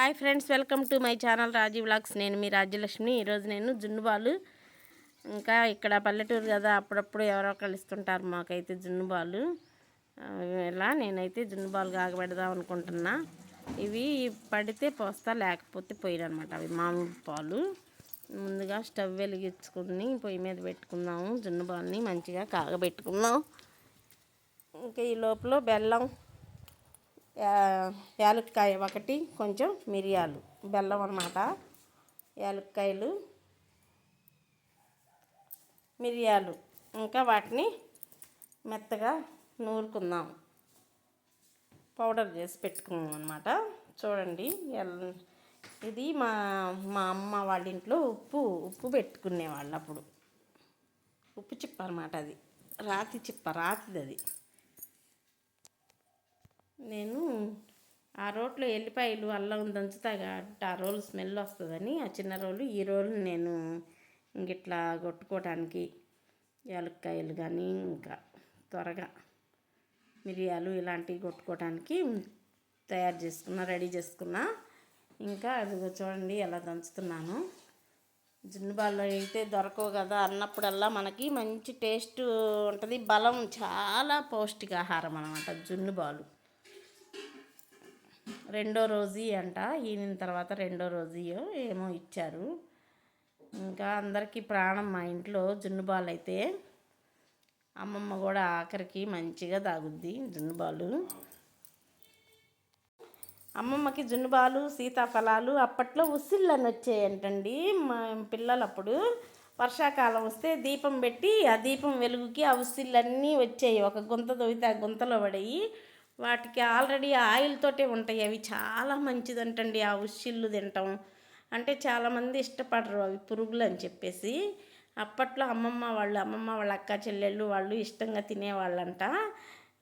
Hi friends welcome to my channel Raji vlogs. నేను మీ రాజ్యలక్ష్మి. ఈరోజు నేను జున్నుబాలు. ఇంకా ఇక్కడ పల్లెటూరు కదా అప్పుడప్పుడు ఎవరో కలుస్తుంటారు మాకైతే జున్నుబాలు. ఇలా నేనైతే జున్నుబాలు కాగబెడదాం అనుకుంటున్నా. ఇవి పడితే పోస్తా లేకపోతే పోయినమాట అవి మామూలు పాలు. ముందుగా స్టవ్ వెలిగించుకుని పొయ్యి మీద పెట్టుకుందాము జున్నుబాల్ని మంచిగా కాగబెట్టుకుందాం. ఇంకా ఈ లోపల బెల్లం యాలక్కాయ ఒకటి కొంచెం మిరియాలు బెల్లం అనమాట యాలక్కాయలు మిరియాలు. ఇంకా వాటిని మెత్తగా నూరుకుందాం. పౌడర్ చేసి పెట్టుకున్నాం అనమాట చూడండి ఇది మా మా అమ్మ వాళ్ళ ఇంట్లో ఉప్పు ఉప్పు పెట్టుకునేవాళ్ళు అప్పుడు. ఉప్పు చిప్ప అనమాట అది. రాతి చిప్ప రాతిది అది. నేను ఆ రోట్లో ఎల్లిపాయలు అల్లం దంచుతా కాబట్టి ఆ రోలు స్మెల్ వస్తుందని ఆ చిన్న రోలు ఈ రోలు నేను ఇంగిట్లా కొట్టుకోవడానికి యాలక్కాయలు కానీ ఇంకా త్వరగా మిరియాలు ఇలాంటివి కొట్టుకోవడానికి తయారు చేసుకున్నా రెడీ చేసుకున్నా. ఇంకా అది చూడండి ఎలా దంచుతున్నాను. జున్నుబాల్లో అయితే దొరకవు కదా అన్నప్పుడల్లా మనకి మంచి టేస్ట్ ఉంటుంది బలం చాలా పౌష్టికాహారం అనమాట జున్నుబాలు రెండో రోజు అంట. ఈయన తర్వాత రెండో రోజు ఏమో ఇచ్చారు. ఇంకా అందరికీ ప్రాణం మా ఇంట్లో జున్నుబాలు అయితే అమ్మమ్మ కూడా ఆఖరికి మంచిగా తాగుద్ది జున్నుబాలు అమ్మమ్మకి జున్నుబాలు సీతాఫలాలు అప్పట్లో ఉసిళ్ళని వచ్చాయంటండి. మా పిల్లలు అప్పుడు వర్షాకాలం వస్తే దీపం పెట్టి ఆ దీపం వెలుగుకి ఆ ఉసిళ్ళన్నీ వచ్చాయి. ఒక గుంత తవ్వితే ఆ గుంతలో పడేయి. వాటికి ఆల్రెడీ ఆయిల్ తోటే ఉంటాయి. అవి చాలా మంచిదంటండి. ఆ ఉసిళ్ళు తింటాం. అంటే చాలామంది ఇష్టపడరు అవి పురుగులు అని చెప్పేసి. అప్పట్లో అమ్మమ్మ వాళ్ళు అమ్మమ్మ వాళ్ళ అక్క చెల్లెళ్ళు వాళ్ళు ఇష్టంగా తినేవాళ్ళంట.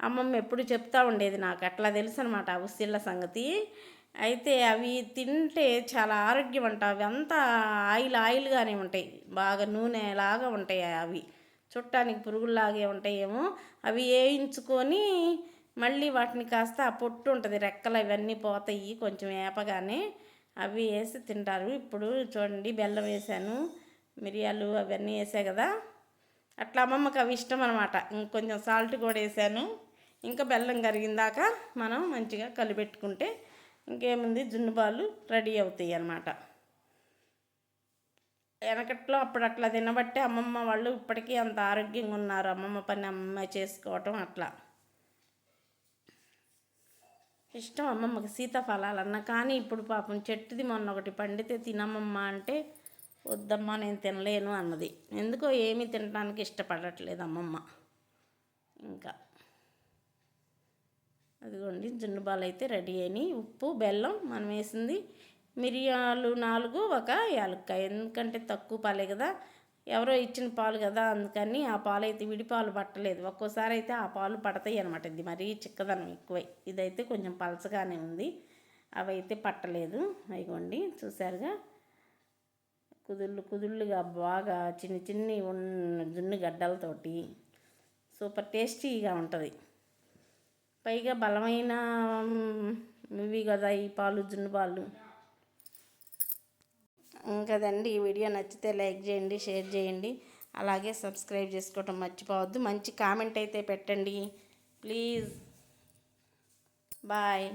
అమ్మమ్మ ఎప్పుడు చెప్తా ఉండేది నాకు. అట్లా తెలుసు అనమాట ఆ ఉసిళ్ళ సంగతి. అయితే అవి తింటే చాలా ఆరోగ్యం అంట అవి అంతా ఆయిల్ ఆయిల్గానే ఉంటాయి. బాగా నూనెలాగా ఉంటాయి అవి. చుట్టానికి పురుగుల్లాగే ఉంటాయేమో. అవి వేయించుకొని మళ్ళీ వాటిని కాస్త ఆ పొట్టు ఉంటుంది రెక్కలు ఇవన్నీ పోతాయి కొంచెం వేపగానే అవి వేసి తింటారు. ఇప్పుడు చూడండి బెల్లం వేసాను మిరియాలు అవన్నీ వేసా కదా. అట్లా అమ్మమ్మకి అవి ఇష్టం అనమాట ఇంకొంచెం సాల్ట్ కూడా వేసాను. ఇంకా బెల్లం కరిగిందాక మనం మంచిగా కలిపెట్టుకుంటే ఇంకేముంది జున్నుబాలు రెడీ అవుతాయి అన్నమాట. వెనకట్లో అప్పుడు అట్లా తినబట్టే అమ్మమ్మ వాళ్ళు ఇప్పటికీ అంత ఆరోగ్యంగా ఉన్నారు. అమ్మమ్మ పని అమ్మమ్మ చేసుకోవటం అట్లా. ఇష్టం అమ్మమ్మకి సీతాఫలాలన్న కానీ ఇప్పుడు పాపం చెట్టుది మొన్న ఒకటి పండితే తినమ్మమ్మా అంటే వద్దమ్మా నేను తినలేను అన్నది. ఎందుకో ఏమీ తినడానికి ఇష్టపడట్లేదు అమ్మమ్మ. ఇంకా అదిగోండి జున్నుబాలు అయితే రెడీ అయినాయి. ఉప్పు బెల్లం మనం వేసింది మిరియాలు నాలుగు ఒక యాలక్కాయ. ఎందుకంటే తక్కువ పాలే కదా. ఎవరో ఇచ్చిన పాలు కదా అందుకని ఆ పాలు అయితే విడిపాలు పట్టలేదు. ఒక్కోసారి అయితే ఆ పాలు పడతాయి అనమాట ఇది మరీ చిక్కదనం ఎక్కువై. ఇదైతే కొంచెం పలచగానే ఉంది. అవి అయితే పట్టలేదు. అయిగోండి. చూసారుగా కుదుళ్ళు కుదుళ్ళుగా బాగా చిన్న చిన్ని జున్ను గడ్డలతోటి సూపర్ టేస్టీగా ఉంటుంది. పైగా బలమైన ఇవి కదా ఈ పాలు జున్ను పాలు. కదండి ఈ వీడియో నచ్చితే లైక్ చేయండి షేర్ చేయండి. అలాగే సబ్స్క్రైబ్ చేసుకోవటం మర్చిపోవద్దు. మంచి కామెంట్ అయితే పెట్టండి. ప్లీజ్. బాయ్.